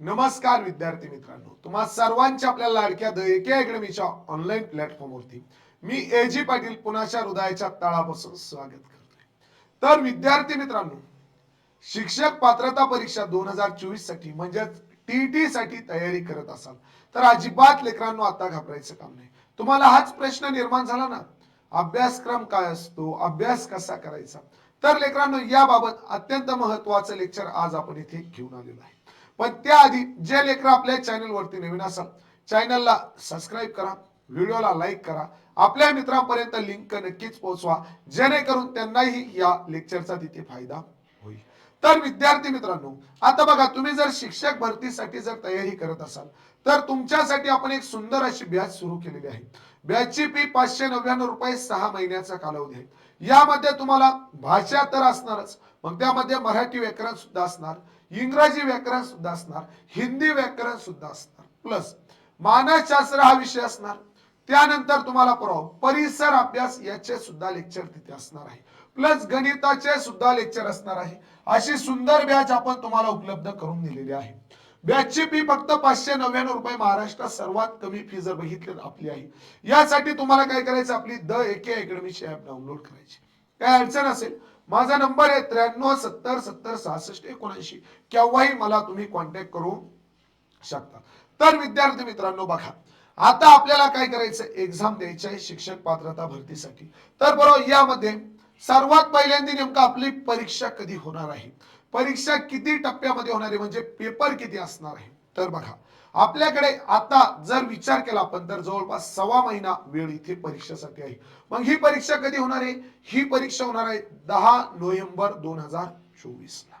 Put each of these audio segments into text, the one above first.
नमस्कार विद्यार्थी मित्रांनो. तुम्हा सर्वांच्या आपल्या लाडक्या द एके अकॅडमीच्या ऑनलाईन प्लॅटफॉर्मवरती मी ए जी पाटील पुण्याच्या हृदयाच्या तळापासून स्वागत करतोय. तर विद्यार्थी मित्रांनो शिक्षक पात्रता परीक्षा दोन हजार चोवीससाठी म्हणजेच टीईटी साठी तयारी करत असाल तर अजिबात लेकरांनो आता घाबरायचं काम नाही. तुम्हाला हाच प्रश्न निर्माण झाला ना? अभ्यासक्रम काय असतो? अभ्यास कसा करायचा? तर लेकरांनो याबाबत अत्यंत महत्वाचं लेक्चर आज आपण इथे घेऊन आलेलो आहे. पण त्याआधी जे लेकर आपल्या चॅनल वरती नवीन असाल चॅनलला सबस्क्राईब करा व्हिडिओला लाईक करा. आपल्या मित्रांपर्यंत लिंक नक्कीच पोहोचवा जेणेकरून त्यांनाही या लेक्चरचा तिथे फायदा होईल. तर विद्यार्थी मित्रांनो आता बघा तुम्ही जर शिक्षक भरतीसाठी जर तयारी करत असाल तर तुमच्यासाठी आपण एक सुंदर अशी बॅच सुरू केलेली आहे. बॅचची फी पाचशे नव्याण्णव रुपये सहा महिन्याचा कालावधी आहे. यामध्ये तुम्हाला भाषा तर असणारच मग त्यामध्ये मराठी व्याकरण सुद्धा असणार. इंग्रजी व्याकरण सुद्धा असणार हिंदी व्याकरण सुद्धा असणार. प्लस मानसशास्त्र हा विषय असणार. त्यानंतर तुम्हाला पुराव परिसर अभ्यास याचे सुद्धा लेक्चर तिथे असणार आहे. प्लस गणिताचे सुद्धा लेक्चर असणार आहे. अशी सुंदर बॅच आपण तुम्हाला उपलब्ध करून दिलेली आहे. बॅचची फी फक्त पाचशे नव्याण्णव रुपये महाराष्ट्रात सर्वात कमी फी जर बघितली आपली आहे. यासाठी तुम्हाला काय करायचं? आपली द एके अकॅडमीची ऍप डाउनलोड करायची. काय अडचण असेल? माझा नंबर आहे त्र्याण्णव सत्तर सत्तर सहासष्ट एकोणऐंशी. केव्हाही मला तुम्ही कॉन्टॅक्ट करू शकता. तर विद्यार्थी मित्रांनो बघा. आता आपल्याला काय करायचं एक्झाम द्यायची आहे शिक्षक पात्रता भरतीसाठी. तर बरोबर यामध्ये सर्वात पहिल्यांदा नेमकं आपली परीक्षा कधी होणार आहे? परीक्षा किती टप्प्यामध्ये होणार आहे? म्हणजे पेपर किती असणार आहे? तर बघा. आपल्याकडे आता जर विचार केला आपण तर जवळपास सव्वा महिना वेळ इथे परीक्षेसाठी आहे. मग ही परीक्षा कधी होणार आहे? ही परीक्षा होणार आहे दहा नोव्हेंबर दोन हजार चोवीस ला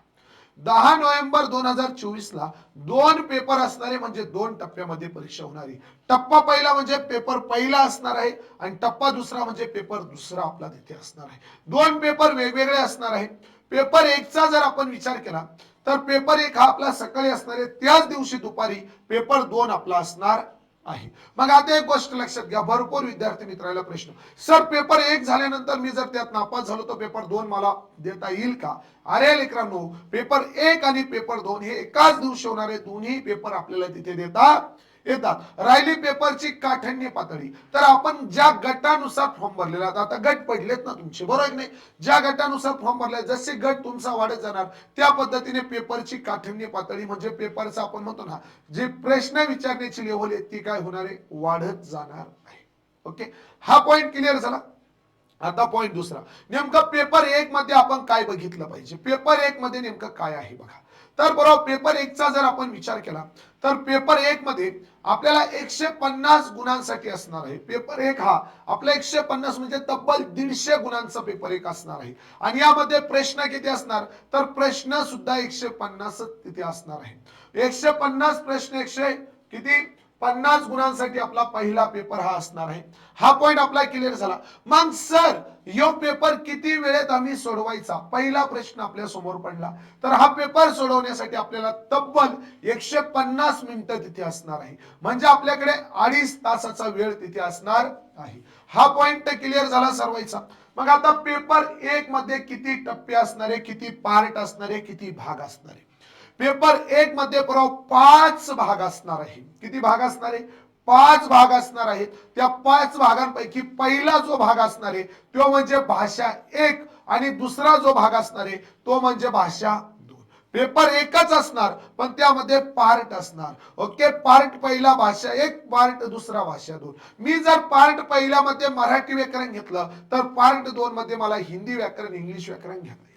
दहा नोव्हेंबर दोन हजार चोवीस ला दोन पेपर असणारे म्हणजे दोन टप्प्यामध्ये परीक्षा होणार आहे. टप्पा पहिला म्हणजे पेपर पहिला असणार आहे आणि टप्पा दुसरा म्हणजे पेपर दुसरा आपला तिथे असणार आहे. दोन पेपर वेगवेगळे असणार आहे. पेपर एकचा जर आपण विचार केला तर पेपर एक हा आपला सकाळी असणार आहे त्याच दिवशी दुपारी पेपर दोन आपला असणार आहे. मग आता एक गोष्ट लक्षात घ्या भरपूर विद्यार्थी मित्राला प्रश्न. सर पेपर एक झाल्यानंतर मी जर त्यात नापास झालो तर पेपर दोन मला देता येईल का? अरे लेकरांनो पेपर एक आणि पेपर दोन हे एकाच दिवशी होणारे दोन्ही पेपर आपल्याला तिथे देता येतात. राहिली पेपरची काठण्य पातळी. तर आपण ज्या गटानुसार फॉर्म भरलेला आता गट पडलेत ना तुमचे बरोबर नाही? ज्या गटानुसार फॉर्म भरले जसे गट तुमचा वाढत जाणार त्या पद्धतीने पेपरची काठण्य पातळी म्हणजे पेपरचा आपण म्हणतो ना जे प्रश्न विचारण्याची लेवल आहे ती काय होणार आहे? वाढत जाणार आहे. ओके? हा पॉइंट क्लिअर झाला? आता पॉइंट दुसरा. नेमकं पेपर एक मध्ये आपण काय बघितलं पाहिजे? पेपर एक मध्ये नेमकं काय आहे बघा. तर बरोबर पेपर एकचा जर आपण विचार केला तर पेपर एक मध्ये आपल्याला एकशे पन्नास गुणांसाठी असणार आहे. पेपर एक हा आपला एकशे पन्नास म्हणजे तब्बल दीडशे गुणांचा पेपर एक असणार आहे. आणि यामध्ये प्रश्न किती असणार? तर प्रश्न सुद्धा एकशे पन्नास तिथे असणार आहे. एकशे पन्नास प्रश्न एकशे किती? पन्नास गुणांसाठी आपला पहिला पेपर हा असणार आहे. हा पॉइंट आपला क्लिअर झाला. मग सर यो पेपर किती वेळेत आम्ही सोडवायचा? पहिला प्रश्न आपल्यासमोर पडला. तर हा पेपर सोडवण्यासाठी आपल्याला तब्बल एकशे पन्नास मिनिटं तिथे असणार आहे. म्हणजे आपल्याकडे अडीच तासाचा वेळ तिथे असणार आहे. हा पॉइंट क्लिअर झाला सर्वांचा. मग आता पेपर एक मध्ये किती टप्पे असणारे किती पार्ट असणारे किती भाग असणारे पेपर एक मध्ये बरोबर पाच भाग असणार आहे. किती भाग असणार आहे? पाच भाग असणार आहेत. त्या पाच भागांपैकी पहिला जो भाग असणार आहे तो म्हणजे भाषा एक आणि दुसरा जो भाग असणार आहे तो म्हणजे भाषा दोन. पेपर एकच असणार पण त्यामध्ये पार्ट असणार. ओके? पार्ट पहिला भाषा एक पार्ट दुसरा भाषा दोन. मी जर पार्ट पहिल्यामध्ये मराठी व्याकरण घेतलं तर पार्ट दोन मध्ये मला हिंदी व्याकरण इंग्लिश व्याकरण घ्यावं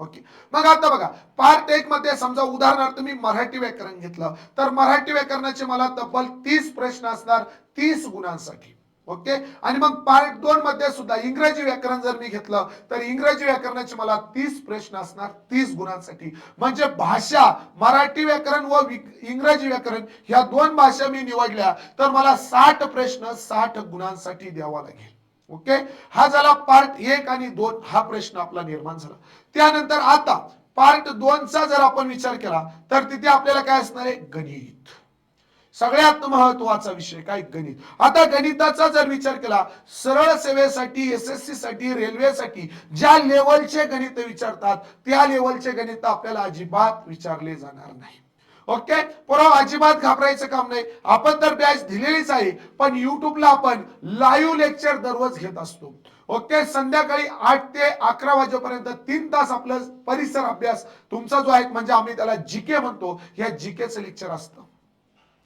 ओके. मग आता बघा पार्ट एक मध्ये समजा उदाहरणार्थ मी मराठी व्याकरण घेतलं तर मराठी व्याकरणाचे मला तब्बल तीस प्रश्न असणार तीस गुणांसाठी. ओके? आणि मग पार्ट दोन मध्ये सुद्धा इंग्रजी व्याकरण जर मी घेतलं तर इंग्रजी व्याकरणाचे मला तीस प्रश्न असणार तीस गुणांसाठी. म्हणजे भाषा मराठी व्याकरण व इंग्रजी व्याकरण ह्या दोन भाषा मी निवडल्या तर मला साठ प्रश्न साठ गुणांसाठी द्यावा लागेल. ओके? हा झाला पार्ट एक आणि दोन. हा प्रश्न आपला निर्माण झाला. त्यानंतर आता पार्ट दोनचा जर आपण विचार केला तर तिथे आपल्याला काय असणार आहे? गणित. सगळ्यात महत्त्वाचा विषय काय? गणित. आता गणिताचा जर विचार केला सरळ सेवेसाठी एस एस सी साठी रेल्वेसाठी ज्या लेवलचे गणित विचारतात त्या लेवलचे गणित आपल्याला अजिबात विचारले जाणार नाही. ओके? पुरा अजिबात घाबरायचं काम नाही. आपण तर बॅच दिलेलीच आहे पण युट्यूबला आपण लाईव्ह लेक्चर दररोज घेत असतो. ओके? संध्याकाळी आठ ते अकरा वाजेपर्यंत तीन तास आपलं परिसर अभ्यास. तुमचा जो आहे म्हणजे आम्ही त्याला जीके म्हणतो या जीकेचं लेक्चर असतं.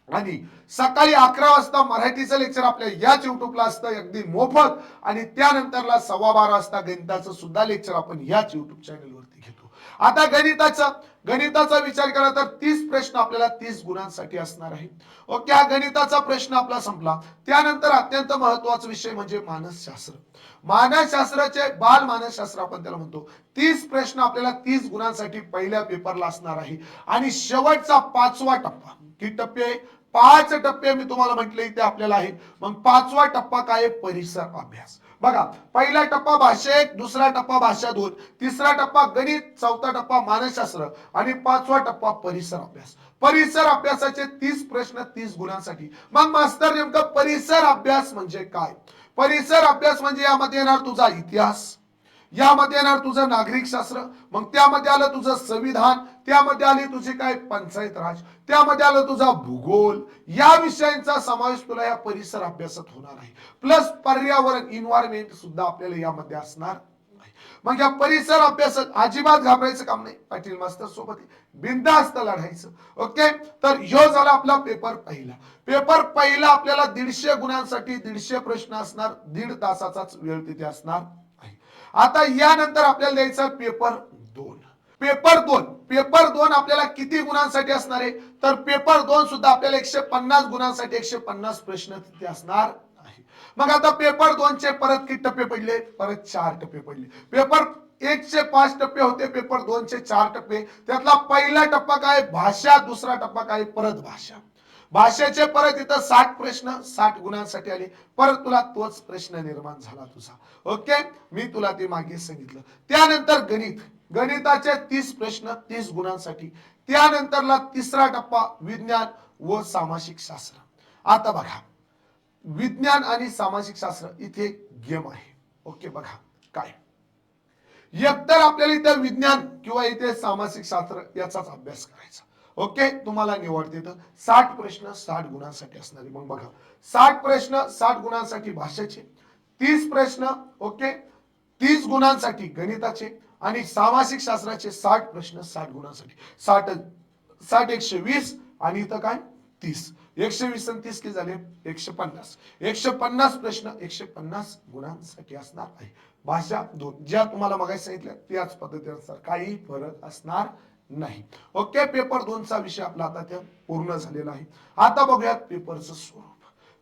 आणि सकाळी अकरा वाजता मराठीचं लेक्चर आपल्या याच युट्यूबला असतं अगदी मोफत. आणि त्यानंतरला सव्वा बारा वाजता गणिताचं सुद्धा लेक्चर आपण याच युट्यूब चॅनलवरती घेतो. आता गणिताचा. गणिताचा विचार केला तर तीस प्रश्न आपल्याला तीस गुणांसाठी असणार आहे ओके हा गणिताचा प्रश्न आपला संपला. त्यानंतर अत्यंत महत्त्वाचा विषय म्हणजे मानसशास्त्र. मानसशास्त्राचे बाल मानसशास्त्र आपण त्याला म्हणतो. तीस प्रश्न आपल्याला तीस गुणांसाठी पहिल्या पेपरला असणार आहे. आणि शेवटचा पाचवा टप्पा. किती टप्पे? पाच टप्पे मी तुम्हाला म्हटले इथे आपल्याला आहे मग पाचवा टप्पा काय आहे? परिसर अभ्यास. बघा पहिला टप्पा भाषा एक दुसरा टप्पा भाषा दोन तिसरा टप्पा गणित चौथा टप्पा मानसशास्त्र आणि पाचवा टप्पा परिसर अभ्यास. परिसर अभ्यासाचे तीस प्रश्न तीस गुणांसाठी. मग मास्तर नेमकं परिसर अभ्यास म्हणजे काय? परिसर अभ्यास म्हणजे यामध्ये येणार तुझा इतिहास. यामध्ये येणार तुझं नागरिक शास्त्र मग त्यामध्ये आलं तुझं संविधान. त्यामध्ये आली तुझी काय पंचायत राज? त्यामध्ये आलं तुझा भूगोल. या विषयांचा समावेश तुला या परिसर अभ्यासात होणार आहे. प्लस पर्यावरण इन्व्हायरमेंट सुद्धा आपल्याला यामध्ये असणार मग या परिसर अभ्यासात अजिबात घाबरायचं काम नाही. पाटील मास्तर सोबत बिंदास्त लढायचं. ओके तर ह्यो झाला आपला पेपर पहिला. पेपर पहिला आपल्याला दीडशे गुणांसाठी दीडशे प्रश्न असणार. दीड तासाचाच वेळ तिथे असणार आहे. आता यानंतर आपल्याला द्यायचा पेपर पेपर दोन. पेपर दोन आपल्याला किती गुणांसाठी असणार आहे? तर पेपर दोन सुद्धा आपल्याला एकशे पन्नास गुणांसाठी एकशे पन्नास प्रश्न तिथे असणार आहे. मग आता पेपर दोनचे परत किती टप्पे पडले? परत चार टप्पे पडले. पेपर एकशे पाच टप्पे होते पेपर दोनशे चार टप्पे. त्यातला पहिला टप्पा काय? भाषा दुसरा टप्पा काय? परत भाषा. भाषेचे परत इथं साठ प्रश्न साठ गुणांसाठी आले. परत तुला तोच प्रश्न निर्माण झाला तुझा. ओके? मी तुला ते मागे सांगितलं. त्यानंतर गणित. गणिताचे तीस प्रश्न तीस गुणांसाठी. त्यानंतरला तिसरा टप्पा विज्ञान व सामाजिक शास्त्र. आता बघा विज्ञान आणि सामाजिक शास्त्र इथे गेम आहे. ओके बघा काय? एकतर आपल्याला इथे विज्ञान किंवा इथे सामाजिक शास्त्र याचाच अभ्यास करायचा. ओके तुम्हाला निवडते तर साठ प्रश्न साठ गुणांसाठी असणारे. मग बघा साठ प्रश्न साठ गुणांसाठी भाषेचे तीस प्रश्न ओके तीस गुणांसाठी गणिताचे आणि सामाजिक शास्त्राचे साठ प्रश्न साठ गुणांसाठी. साठ साठ एकशे वीस आणि इथं काय? तीस. एकशे वीस आणि तीस किती झाले? एकशे पन्नास. एकशे पन्नास प्रश्न एकशे पन्नास गुणांसाठी असणार आहे. भाषा दोन. ज्या तुम्हाला मगाशी सांगितल्या त्याच पद्धतीनुसार काही फरक असणार नाही. ओके पेपर दोनचा विषय आपला आता त्या पूर्ण झालेला आहे. आता बघूयात पेपरचं स्वरूप.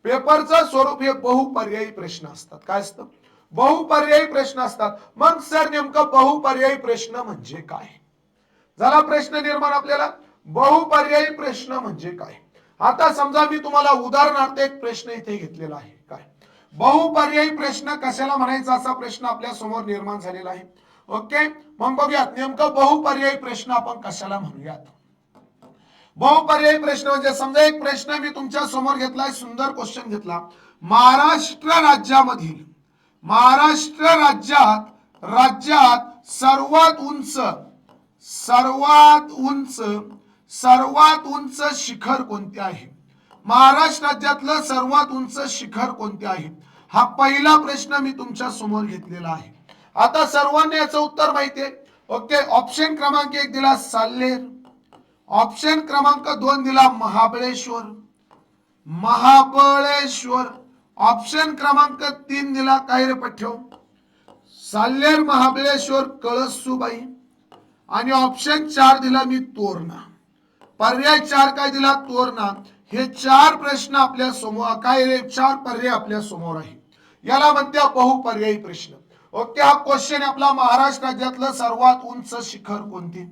पेपरचं स्वरूप हे बहुपर्यायी प्रश्न असतात. काय असतं? बहुपर्यायी प्रश्न असतात. मग सर नेमकं बहुपर्यायी प्रश्न म्हणजे काय? झाला प्रश्न निर्माण आपल्याला? बहुपर्यायी प्रश्न म्हणजे काय? आता समजा मी तुम्हाला उदाहरणार्थ एक प्रश्न इथे घेतलेला आहे. काय? बहुपर्यायी प्रश्न कशाला म्हणायचा असा प्रश्न आपल्यासमोर निर्माण झालेला आहे. ओके? मग बघूयात नेमकं बहुपर्यायी प्रश्न आपण कशाला म्हणूयात? बहुपर्यायी प्रश्न म्हणजे समजा एक प्रश्न मी तुमच्यासमोर घेतलाय सुंदर क्वेश्चन घेतला. महाराष्ट्र राज्यामधील महाराष्ट्र राज्यात राज्यात सर्वात उंच सर्वात उंच सर्वात उंच शिखर कोणते आहे? महाराष्ट्र राज्यातलं सर्वात उंच शिखर कोणते आहे? हा पहिला प्रश्न मी तुमच्यासमोर घेतलेला आहे. आता सर्वांना याचं उत्तर माहितीये ओके ऑप्शन क्रमांक एक दिला साल्लेर. ऑप्शन क्रमांक दोन दिला महाबळेश्वर. महाबळेश्वर. ऑप्शन क्रमांक तीन दिला काय रे पठ्यो साल्लेर महाबळेश्वर कळसुबाई. आणि ऑप्शन चार दिला मी तोरणा. पर्याय चार काय दिला? तोरणा. हे चार प्रश्न आपल्यासमोर काय रे चार पर्याय आपल्यासमोर आहे. याला म्हणते बहुपर्यायी प्रश्न. ओके हा क्वेश्चन आपला महाराष्ट्र राज्यातलं सर्वात उंच शिखर कोणते?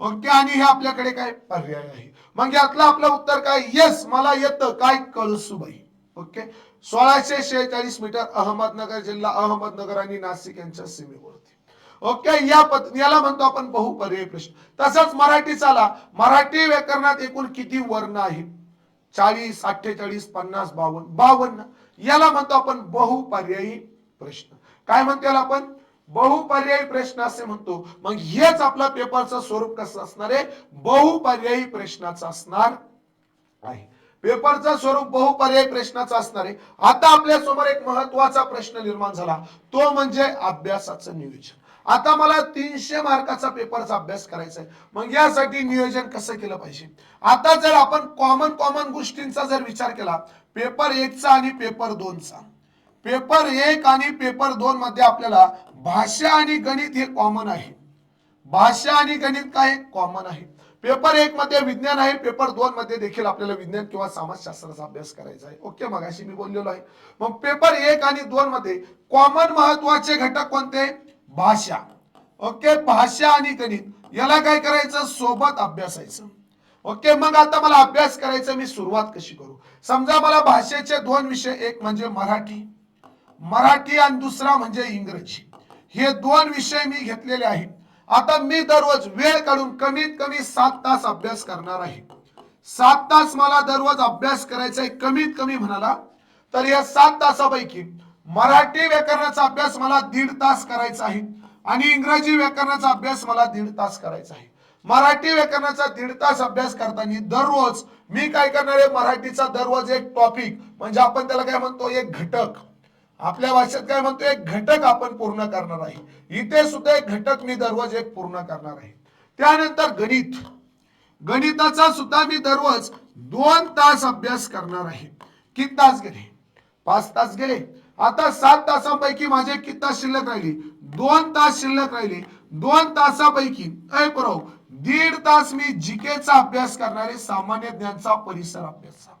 ओके आणि हे आपल्याकडे काय पर्याय आहे? मग यातलं आपलं उत्तर काय? येस मला येतं. काय? कळसुबाई. ओके? सोळाशे शेहेचाळीस मीटर अहमदनगर जिल्हा अहमदनगर आणि नाशिक यांच्या सीमेवरती. ओके या पद याला म्हणतो आपण बहुपर्यायी प्रश्न. तसंच मराठी चाला मराठी व्याकरणात एकूण किती वर्ण आहेत? चाळीस अठ्ठेचाळीस पन्नास बावन्न बावन्न. याला म्हणतो आपण बहुपर्यायी प्रश्न. काय म्हणतो याला आपण? बहुपर्यायी प्रश्न असे म्हणतो. मग हेच आपला पेपरचं स्वरूप कसं असणार आहे? बहुपर्यायी प्रश्नाचं असणार आहे. पेपरचं स्वरूप बहुपर्याय प्रश्नाचं असणार आहे. आता आपल्यासमोर एक महत्त्वाचा प्रश्न निर्माण झाला. तो म्हणजे अभ्यासाचं नियोजन. आता मला तीनशे मार्काचा पेपरचा अभ्यास करायचा आहे मग यासाठी नियोजन कसं केलं पाहिजे? आता जर आपण कॉमन कॉमन गोष्टींचा जर विचार केला पेपर एकचा आणि पेपर दोनचा. पेपर एक आणि पेपर दोन मध्ये आपल्याला भाषा आणि गणित हे कॉमन आहे. भाषा आणि गणित काय? कॉमन आहे. पेपर एक मध्ये विज्ञान आहे पेपर दोन मध्ये देखील आपल्याला विज्ञान किंवा समाजशास्त्राचा अभ्यास करायचा आहे. ओके मग अशी मी बोललेलो आहे. मग पेपर एक आणि दोन मध्ये कॉमन महत्त्वाचे घटक कोणते? भाषा. ओके भाषा आणि गणित. याला काय करायचं? सोबत अभ्यासायचं. ओके मग आता मला अभ्यास करायचा मी सुरुवात कशी करू? समजा मला भाषेचे दोन विषय एक म्हणजे मराठी. मराठी आणि दुसरा म्हणजे इंग्रजी. हे दोन विषय मी घेतलेले आहेत. आता मी दररोज वेळ काढून कमीत कमी सात तास अभ्यास करणार आहे. सात तास मला दररोज अभ्यास करायचा आहे कमीत कमी म्हणाला. तर या सात तासापैकी मराठी व्याकरणाचा अभ्यास मला दीड तास करायचा आहे आणि इंग्रजी व्याकरणाचा अभ्यास मला दीड तास करायचा आहे. मराठी व्याकरणाचा दीड तास अभ्यास करताना दररोज मी काय करणार आहे? मराठीचा दररोज एक टॉपिक म्हणजे आपण त्याला काय म्हणतो? एक घटक. आपल्या भाषेत काय म्हणतो एक घटक आपण पूर्ण करणार आहे. इथे सुद्धा एक घटक मी दररोज एक पूर्ण करणार आहे. त्यानंतर गणित. गणिताचा सुद्धा मी दररोज दोन तास अभ्यास करणार आहे. किती तास गेले? पाच तास गेले. आता सात तासापैकी माझे किती तास शिल्लक राहिले. दोन तास शिल्लक राहिले. दोन तासापैकी ऐ दीड तास मी जीकेचा अभ्यास करणारे सामान्य ज्ञानचा परिसर अभ्यासचा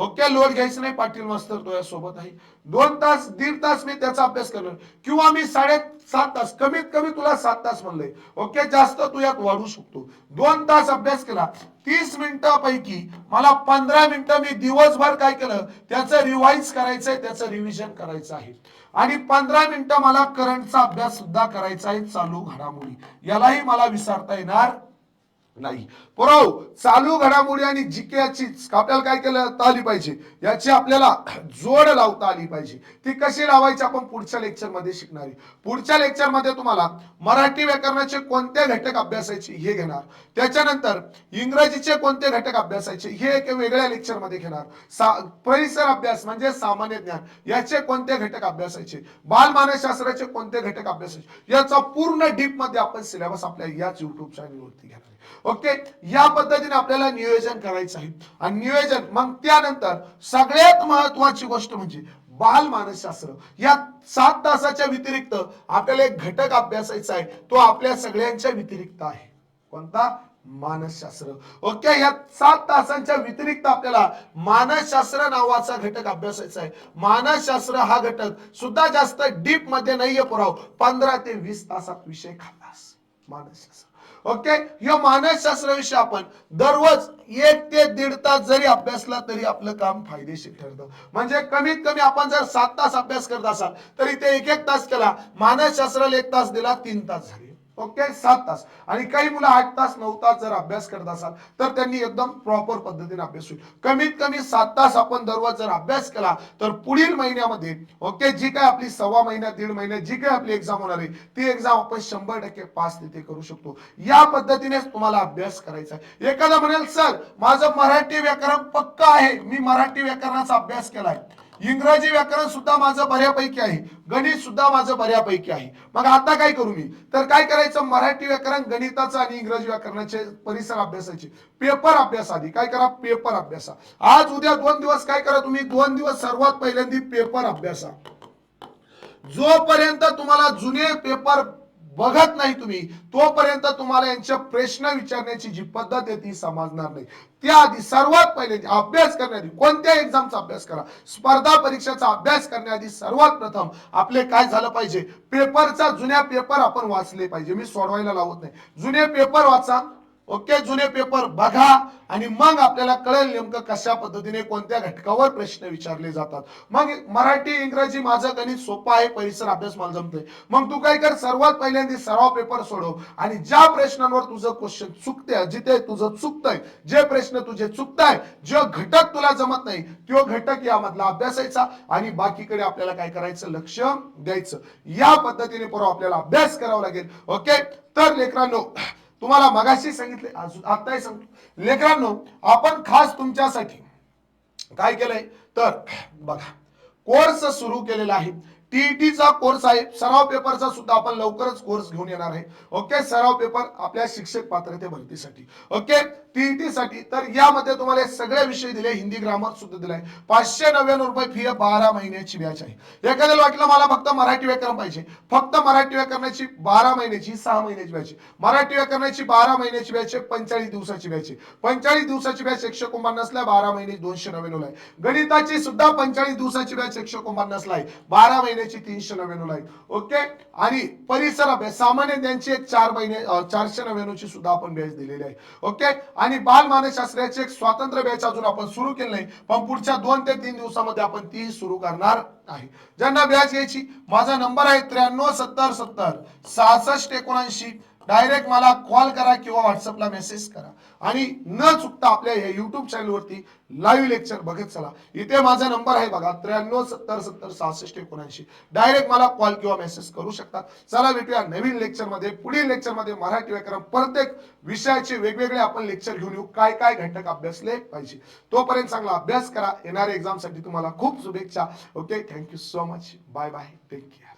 ओके लोड घ्यायचं नाही पाटील मास्तर तो सोबत आहे. दोन तास दीड तास मी त्याचा अभ्यास करणार. किंवा मी साडे सात तास कमीत कमी तुला सात तास म्हणलंय. ओके जास्त तू यात वाढू शकतो. दोन तास अभ्यास केला तीस मिनिटापैकी मला पंधरा मिनिटं मी दिवसभर काय केलं त्याचं रिवाईज करायचंय त्याचं रिव्हिजन करायचं आहे. आणि पंधरा मिनिटं मला करंटचा अभ्यास सुद्धा करायचा आहे चालू घडामोडी. यालाही मला विसरता येणार नाही. पुरव चालू घडामोडी आणि जीकेची आपल्याला काय केलं? आली पाहिजे. याची आपल्याला जोड लावता आली पाहिजे. ती कशी लावायची आपण पुढच्या लेक्चरमध्ये शिकणार पुढच्या लेक्चरमध्ये तुम्हाला मराठी व्याकरणाचे कोणते घटक अभ्यासायचे हे घेणार. त्याच्यानंतर इंग्रजीचे कोणते घटक अभ्यासायचे हे एक वेगळ्या लेक्चरमध्ये घेणार. परिसर अभ्यास म्हणजे सामान्य ज्ञान. याचे कोणते घटक अभ्यासायचे? बालमानसशास्त्राचे कोणते घटक अभ्यासायचे? याचा पूर्ण डीपमध्ये आपण सिलेबस आपल्या याच युट्यूब चॅनलवरती घेणार ओके या पद्धतीने आपल्याला नियोजन करायचं आहे. आणि नियोजन मग त्यानंतर सगळ्यात महत्वाची गोष्ट म्हणजे बाल मानसशास्त्र. या सात तासाच्या व्यतिरिक्त आपल्याला एक घटक अभ्यासायचा आहे. तो आपल्या सगळ्यांच्या व्यतिरिक्त आहे. कोणता? मानसशास्त्र. ओके या सात तासांच्या व्यतिरिक्त आपल्याला मानसशास्त्र नावाचा घटक अभ्यासायचा आहे. मानसशास्त्र हा घटक सुद्धा जास्त डीपमध्ये नाहीये पुराव. पंधरा ते वीस तासात विषय खालास मानसशास्त्र. ओके? या मानसशास्त्राविषयी आपण दररोज एक ते दीड तास जरी अभ्यासला तरी आपलं काम फायदेशीर ठरतं. म्हणजे कमीत कमी आपण जर सात तास अभ्यास करत असाल तरी ते एक एक तास केला मानसशास्त्राला एक तास दिला तीन तास झाले. ओके? सात तास. आणि काही मुलं आठ तास नऊ तास जर अभ्यास करत असाल तर त्यांनी एकदम प्रॉपर पद्धतीने अभ्यास होईल. कमीत कमी सात तास आपण दररोज जर अभ्यास केला तर पुढील महिन्यामध्ये ओके? जी काय आपली सव्वा महिन्यात दीड महिन्यात जी काय आपली एक्झाम होणार आहे ती एक्झाम आपण शंभर टक्के पास तिथे करू शकतो. या पद्धतीनेच तुम्हाला अभ्यास करायचा आहे. एखादा म्हणेल सर माझं मराठी व्याकरण पक्क आहे. मी मराठी व्याकरणाचा अभ्यास केलाय. इंग्रजी व्याकरण सुद्धा माझं बऱ्यापैकी आहे. गणित सुद्धा माझं बऱ्यापैकी आहे. मग आता काय करू मी? तर काय करायचं? मराठी व्याकरण गणिताचं आणि इंग्रजी व्याकरणाचे परिसर अभ्यासाचे पेपर अभ्यास आधी. काय करा? पेपर अभ्यासा. आज उद्या दोन दिवस काय करा तुम्ही? दोन दिवस सर्वात पहिल्यांदा पेपर अभ्यासा. जोपर्यंत तुम्हाला जुने पेपर बघत नाही तुम्ही तोपर्यंत तुम्हाला यांच्या प्रश्न विचारण्याची जी पद्धत आहे ती समजणार नाही. त्याआधी सर्वात पहिले अभ्यास करण्याआधी कोणत्या एक्झामचा अभ्यास करा? स्पर्धा परीक्षेचा अभ्यास करण्याआधी सर्वात प्रथम आपले काय झालं पाहिजे? पेपरचा जुन्या पेपर आपण वाचले पाहिजे. मी सोडवायला लावत नाही. जुने पेपर वाचा ओके जुने पेपर बघा आणि मग आपल्याला कळेल नेमकं कशा पद्धतीने कोणत्या घटकावर प्रश्न विचारले जातात. मग मराठी इंग्रजी माझं गणित सोपं आहे परिसर अभ्यास मला जमतोय. मग तू काय कर सर्वात पहिल्यांदा सराव पेपर सोडव आणि ज्या प्रश्नांवर तुझं क्वेश्चन चुकते जिथे तुझं चुकतंय जे प्रश्न तुझे चुकताय जो घटक तुला जमत नाही तो घटक यामधला अभ्यासायचा आणि बाकीकडे आपल्याला काय करायचं लक्ष द्यायचं. या पद्धतीने परवा आपल्याला अभ्यास करावा लागेल. ओके? तर लेकरांनो तुम्हाला मगाशी सांगितले आत्ताही सांगतो. लेकरांनो आपण खास तुमच्यासाठी काय केलंय? तर बघा कोर्स सुरू केलेला आहे. टीईटीचा कोर्स आहे. सराव पेपरचा सुद्धा आपण लवकरच कोर्स घेऊन येणार आहे. ओके सराव पेपर आपल्या शिक्षक पात्रते भरतीसाठी ओके टीईटी साठी. तर यामध्ये तुम्हाला सगळे विषय दिले. हिंदी ग्रामर सुद्धा दिलाय. पाचशे नव्याण्णव रुपये फी बारा महिन्याची बॅच आहे. एखाद्या वाटलं मला फक्त मराठी व्याकरण पाहिजे. फक्त मराठी व्याकरणाची बारा महिन्याची सहा महिन्याची बॅच मराठी व्याकरणाची बारा महिन्याची बॅच आहे. दिवसाची बॅच आहे. दिवसाची बॅच एकशे कुंभार बारा महिने दोनशे नव्याण्णव आहे. गणिताची सुद्धा पंचाळीस दिवसाची बॅच एकशे कुंभार आहे. बारा महिन्याची तीनशे नव्याण्णव आहे. ओके? आणि परिसर अभ्यास. सामान्य त्यांची एक चार महिने चारशे नव्याण्णवची सुद्धा आपण बॅच दिलेली आहे. ओके? आणि बाल मानसशास्त्राचे एक स्वातंत्र्य बॅच अजून आपण सुरू केलं नाही पण पुढच्या दोन ते तीन दिवसामध्ये आपण ती सुरू करणार आहे. ज्यांना बॅच घ्यायची माझा नंबर आहे त्र्याण्णव सत्तर सत्तर सहासष्ट एकोणऐंशी डायरेक्ट मला कॉल करा किंवा व्हॉट्सअपला मेसेज करा. आणि न चुकता आपल्या या युट्यूब चॅनलवरती लाईव्ह लेक्चर बघत चला. इथे माझा नंबर आहे बघा त्र्याण्णव सत्तर सत्तर सहासष्ट एकोणऐंशी. डायरेक्ट मला कॉल किंवा मेसेज करू शकता. चला भेटूया नवीन लेक्चरमध्ये. पुढील लेक्चरमध्ये मराठी व्याकरण प्रत्येक विषयाचे वेगवेगळे आपण लेक्चर घेऊन येऊ. काय काय घटक अभ्यासले पाहिजे. तोपर्यंत चांगला अभ्यास करा. येणाऱ्या एक्झामसाठी तुम्हाला खूप शुभेच्छा. Okay thank you so much bye bye take care